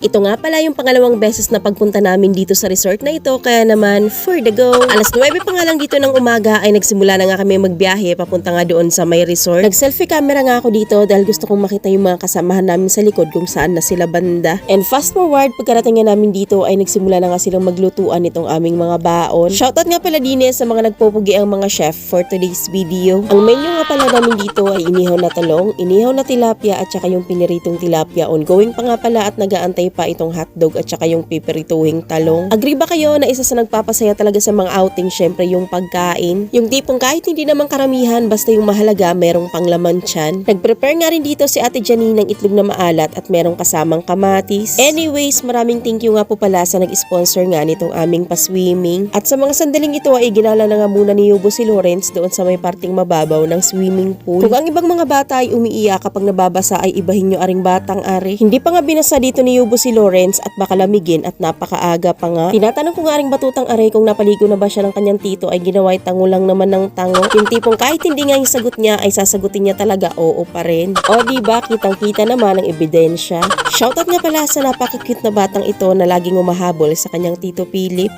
Ito nga pala yung pangalawang beses na pagpunta namin dito sa resort na ito kaya naman for the go. Alas 9 pa nga lang dito ng umaga ay nagsimula na nga kami magbiyahe papunta nga doon sa may resort. Nag-selfie camera nga ako dito dahil gusto kong makita yung mga kasamahan namin sa likod kung saan na sila banda. And fast forward, pagkarating nga namin dito ay nagsimula na nga silang maglutuan itong aming mga baon. Shoutout nga pala din eh sa mga nagpupugi ang mga chef for today's video. Ang menu nga pala namin dito ay inihaw na talong, inihaw na tilapia at saka yung piniritong tilapia. Ongoing pa nga pala at nagaantay pa itong hotdog at saka yung pipirituhing talong. Agree ba kayo na isa sa nagpapasaya talaga sa mga outing syempre yung pagkain? Yung tipong kahit hindi naman karamihan basta yung mahalaga merong panglaman tiyan. Nag-prepare nga rin dito si Ate Janine ng itlog na maalat at merong kasamang kamatis. Anyways, maraming thank you nga po pala sa nag-sponsor nga nitong aming pa-swimming. At sa mga sandaling ito ay ginala na nga muna ni Yubo si Lawrence doon sa may parting mababaw ng swimming pool. Kung ang ibang mga bata ay umiiyak kapag nababasa ay ibahin nyo aring batang ari. Hindi pa nga binasa dito ni Yubo si Lawrence at baka lamigin at napakaaga pa nga. Tinatanong ko nga aring batutang ari kung napaligo na ba siya ng kanyang tito ay ginawa ay tango lang naman ng tango. Yung tipong kahit hindi nga yung sagot niya ay sasagutin niya talaga oo pa rin. O di ba kitang kita naman ang ebidensya. Shoutout nga pala sa napaka-cute na batang ito na laging umahabol sa kanyang tito Philip.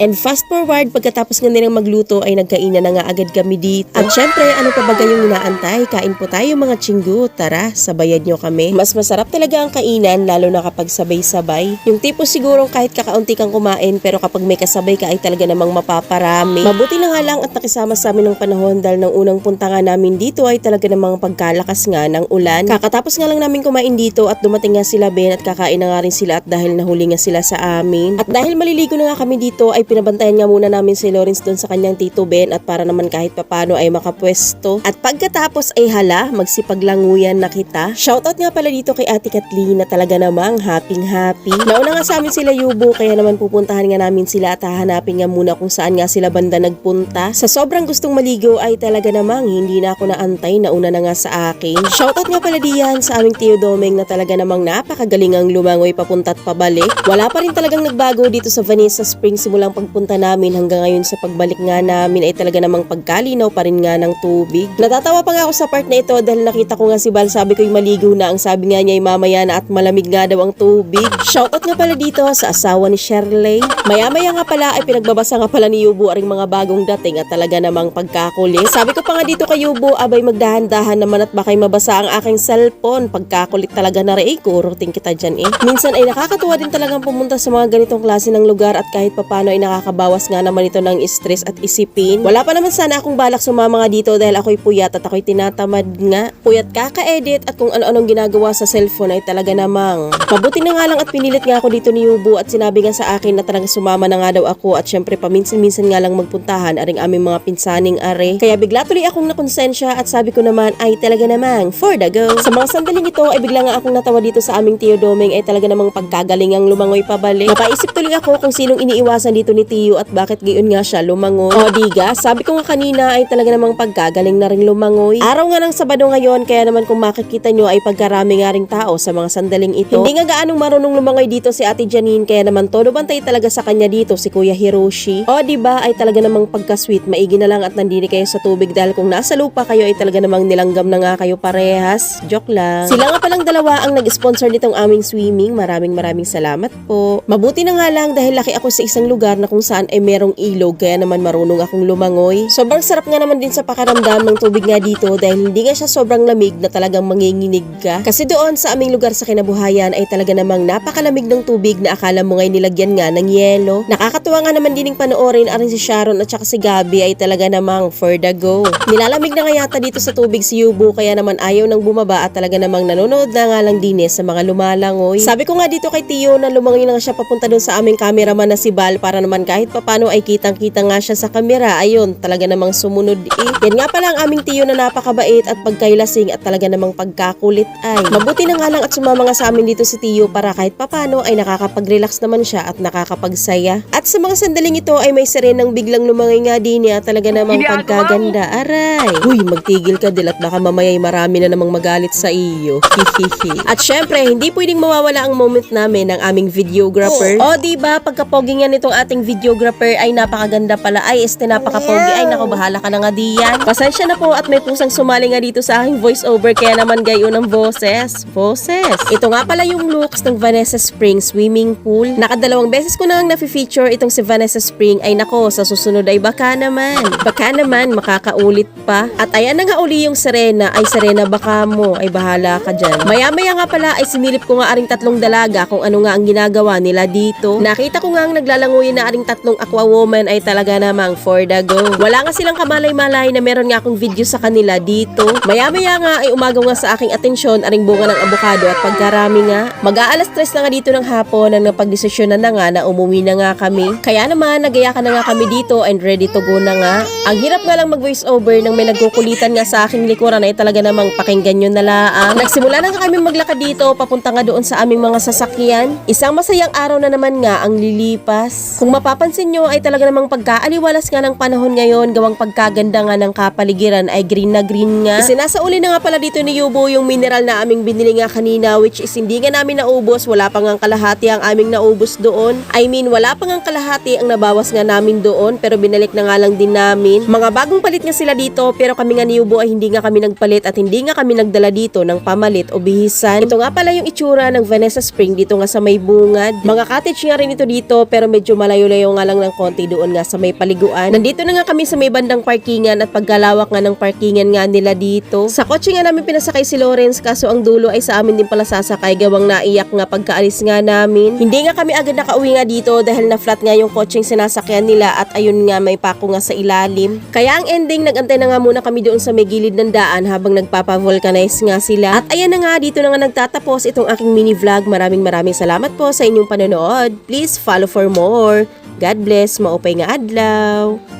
And fast forward, pagkatapos nga nilang magluto ay nagkainan na nga agad kami dito. At syempre, ano pa ba gayong inaantay? Kain po tayo mga chinggo. Tara, sabayan nyo kami. Mas masarap talaga ang kainan, lalo na kapag sabay-sabay. Yung tipo sigurong kahit kakaunti kang kumain, pero kapag may kasabay ka ay talaga namang mapaparami. Mabuti na nga lang at nakisama sa amin ng panahon dahil ng unang punta nga namin dito ay talaga namang pagkalakas nga ng ulan. Kakatapos nga lang namin kumain dito at dumating nga sila Ben at kakain na nga rin sila at dahil nahuli nga sila sa amin. At dahil maliligo na nga kami dito ay pinabantayan nga muna namin si Lawrence doon sa kanyang tito Ben at para naman kahit papano ay makapwesto. At pagkatapos ay hala, magsipaglanguyan na kita. Shoutout nga pala dito kay Ate Kathleen na talaga namang happy happy. Nauna nga sa amin sila Yubo kaya naman pupuntahan nga namin sila at hahanapin nga muna kung saan nga sila banda nagpunta. Sa sobrang gustong maligo ay talaga namang hindi na ako naantay nauna na nga sa akin. Shoutout nga pala diyan sa aming Tio Domeng na talaga namang napakagaling ang lumangoy papunta at pabalik. Wala pa rin talagang nagbago dito sa Vanessa Springs simulang pagpunta namin hanggang ngayon sa pagbalik nga namin ay talaga namang pagkalinaw pa rin nga ng tubig. Natatawa pa nga ako sa part na ito dahil nakita ko nga si Bal sabi ko maligo na ang sabi nga niya ay mamaya na at malamig nga daw ang tubig. Shoutout nga pala dito sa asawa ni Shirley. Maya-maya nga pala ay pinagbabasa nga pala ni Yubo aring mga bagong dating at talaga namang pagkakulit. Sabi ko pa nga dito kay Yubo abay magdahan-dahan naman at bakay mabasa ang aking cellphone. Pagkakulit talaga na rin, kuruting kita dyan eh. Minsan ay nakakatuwa din talagang pumunta sa mga ganitong klase ng lugar at kahit papano ay nakakabawas nga naman ito ng stress at isipin. Wala pa naman sana akong balak sumama nga dito dahil ako'y puyat at ako'y tinatamad nga. Puyat kaka-edit at kung ano-anong ginagawa sa cellphone ay talaga namang. Mabuti na nga lang at pinilit nga ako dito ni Yubo at sinabi nga sa akin na talagang sumama na nga daw ako at syempre paminsan-minsan nga lang magpuntahan aring aming mga pinsaning are. Kaya bigla tuloy akong nakonsensya at sabi ko naman ay talaga namang for the go. Sa mga sandaling ito ay bigla nga akong natawa dito sa aming Tio Domeng ay talaga namang pagkagaling ang lumangoy pabalik. Napaisip tuloy ako kung sinong iniiwasan dito ni Tio at bakit gayon nga siya lumangoy. O diga, sabi ko nga kanina ay talaga namang pagkagaling na rin lumangoy. Araw nga ng Sabado ngayon kaya naman kung makikita nyo ay pagkarami nga ring tao sa mga sandaling ito. Hindi nga gaanong marunong lumangoy dito si Ate Janine kaya naman todo bantay talaga sa kanya dito si Kuya Hiroshi. O di ba ay talaga namang pagka-sweet maigi na lang at nandini kayo sa tubig dahil kung nasa lupa kayo ay talaga namang nilanggam na nga kayo parehas. Joke lang. Sila nga palang dalawa ang nag-sponsor nitong aming swimming. Maraming maraming salamat po. Mabuti na nga lang dahil laki ako sa isang lugar na kung saan ay merong ilog kaya naman marunong akong lumangoy. Sobrang sarap nga naman din sa pakaramdam ng tubig nga dito dahil hindi nga siya sobrang lamig na talagang manginginig ka. Kasi doon sa aming lugar sa kinabuhayan ay talaga namang napakalamig ng tubig na akala mo ngay nilagyan nga ng yelo. Nakakatuwa nga naman din panoorin aring si Sharon at saka si Gabi ay talaga namang for the go. Nilalamig na nga yata dito sa tubig si Yubo kaya naman ayaw nang bumaba at talaga namang nanonood na nga lang din eh sa mga lumalangoy. Sabi ko nga dito kay Tio na lumangoy na nga siya papunta doon sa aming cameraman na si Bal para naman kahit papano ay kitang-kita nga siya sa kamera. Ayun, talaga namang sumunod eh. Yan nga pala ang aming Tio na napakabait at pagkailasing at talaga namang pagkakulit ay. Mabuti na nga lang at sumama nga sa amin dito si Tio para kahit papano ay nakakapag-relax naman siya at nakakapagsaya. At sa mga sandaling ito ay may sirenang biglang lumangay nga din niya talaga namang pagkaganda. Aray! Huy, magtigil ka dil at baka mamaya'y marami na namang magalit sa iyo. Hihihi. at syempre, hindi pwedeng mawawala ang moment namin ng aming videographer. O, di ba pagkapogi nga nitong ating ating videographer ay napakaganda pala. Ay, este napakapogi. Ay, nako, bahala ka na nga diyan. Pasensya na po at may pusang sumali nga dito sa aking voiceover kaya naman gayo ng boses. Boses. Ito nga pala yung looks ng Vanessa Spring Swimming Pool. Nakadalawang beses ko nang nafe-feature itong si Vanessa Spring. Ay nako, sa susunod ay baka naman. Baka naman, makakaulit pa. At ayan na nga uli yung Serena. Ay, Serena, baka mo. Ay, bahala ka dyan. Maya-maya nga pala ay sinilip ko nga aring tatlong dalaga kung ano nga ang ginagawa nila dito. Nakita ko nga ang naglalanguyin na aring tatlong aqua woman ay talaga namang for the go. Wala nga silang kamalay-malay na meron nga akong video sa kanila dito. Maya-maya nga ay umagaw nga sa aking atensyon aring bunga ng abukado at pagkarami nga. Mag-aalas stress na nga dito ng hapon nang napagdesisyonan na nga na umuwi na nga kami. Kaya naman nagaya ka na nga kami dito and ready to go na nga. Ang hirap nga lang mag-voice over nang may nagkukulitan nga sa aking likuran ay talaga namang pakinggan yun na laang. Nagsimula na nga kami maglakad dito papunta nga doon sa aming mga sasakyan. Isang masayang araw na naman nga ang lilipas. Kung mapapansin nyo ay talaga namang pagkaaliwalas nga ng panahon ngayon gawang pagkaganda nga ng kapaligiran ay green na green nga. Sinasauli na nga pala dito ni Yubo yung mineral na aming binili nga kanina which is hindi nga namin naubos. Wala pa nga kalahati ang aming naubos doon. I mean wala pa nga kalahati ang nabawas nga namin doon pero binalik na nga lang din namin. Mga bagong palit nga sila dito pero kami nga ni Yubo ay hindi nga kami nagpalit at hindi nga kami nagdala dito ng pamalit o bihisan. Ito nga pala yung itsura ng Vanessa Spring dito nga sa may bungad. Mga cottage nga rin ito dito pero medyo malayo-layo nga lang ng konti doon nga sa may paliguan. Nandito na nga kami sa may bandang parkingan at pagkalawak nga ng parkingan nga nila dito. Sa kotse nga namin pinasakay si Lawrence kaso ang dulo ay sa amin din pala sasakay gawang naiyak nga pagkaalis nga namin. Hindi nga kami agad nakauwi nga dito dahil na flat nga yung kotseng sinasakyan nila at ayun nga may pako nga sa ilalim. Kaya ang ending nagantay na nga muna kami doon sa may gilid ng daan habang nagpapa-vulcanize nga sila. At ayan na nga dito na nga nagtatapos itong aking mini vlog. Maraming maraming salamat po sa inyong panonood. Please follow for more. God bless. Maupay nga adlaw.